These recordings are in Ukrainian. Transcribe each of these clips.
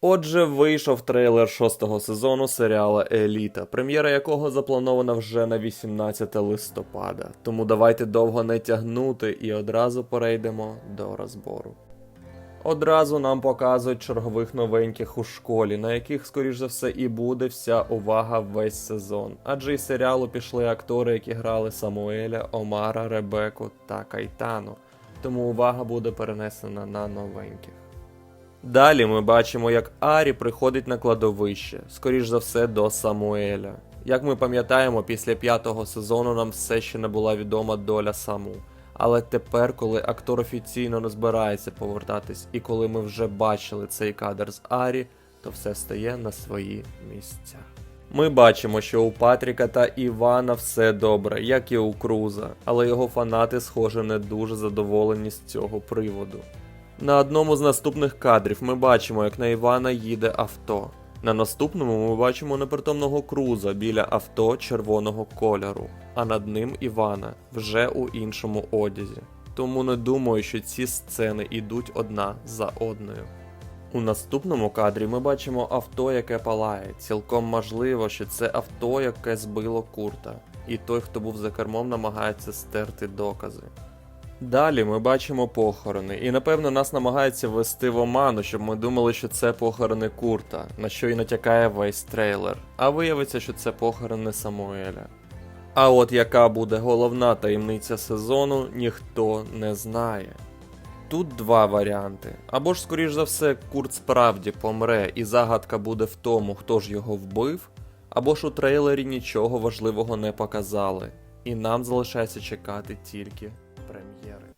Отже, вийшов трейлер шостого сезону серіала Еліта, прем'єра якого запланована вже на 18 листопада. Тому давайте довго не тягнути і одразу перейдемо до розбору. Одразу нам показують чергових новеньких у школі, на яких, скоріш за все, і буде вся увага весь сезон. Адже із серіалу пішли актори, які грали Самуеля, Омара, Ребеку та Кайтану. Тому увага буде перенесена на новеньких. Далі ми бачимо, як Арі приходить на кладовище, скоріш за все до Самуеля. Як ми пам'ятаємо, після п'ятого сезону нам все ще не була відома доля Саму. Але тепер, коли актор офіційно не збирається повертатись, і коли ми вже бачили цей кадр з Арі, то все стає на свої місця. Ми бачимо, що у Патріка та Івана все добре, як і у Круза, але його фанати, схоже, не дуже задоволені з цього приводу. На одному з наступних кадрів ми бачимо, як на Івана їде авто. На наступному ми бачимо непритомного круза біля авто червоного кольору, а над ним Івана вже у іншому одязі. Тому не думаю, що ці сцени йдуть одна за одною. У наступному кадрі ми бачимо авто, яке палає. Цілком можливо, що це авто, яке збило курта, і той, хто був за кермом, намагається стерти докази. Далі ми бачимо похорони, і напевно нас намагаються ввести в оману, щоб ми думали, що це похорони Курта, на що і натякає весь трейлер. А виявиться, що це похорони Самуеля. А от яка буде головна таємниця сезону, ніхто не знає. Тут два варіанти. Або ж, скоріш за все, Курт справді помре, і загадка буде в тому, хто ж його вбив, або ж у трейлері нічого важливого не показали, і нам залишається чекати тільки.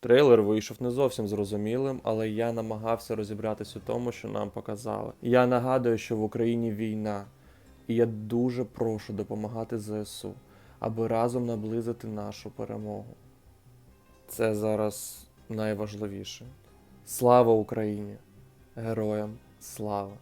Трейлер вийшов не зовсім зрозумілим, але я намагався розібратись у тому, що нам показали. Я нагадую, що в Україні війна, і я дуже прошу допомагати ЗСУ, аби разом наблизити нашу перемогу. Це зараз найважливіше. Слава Україні! Героям слава!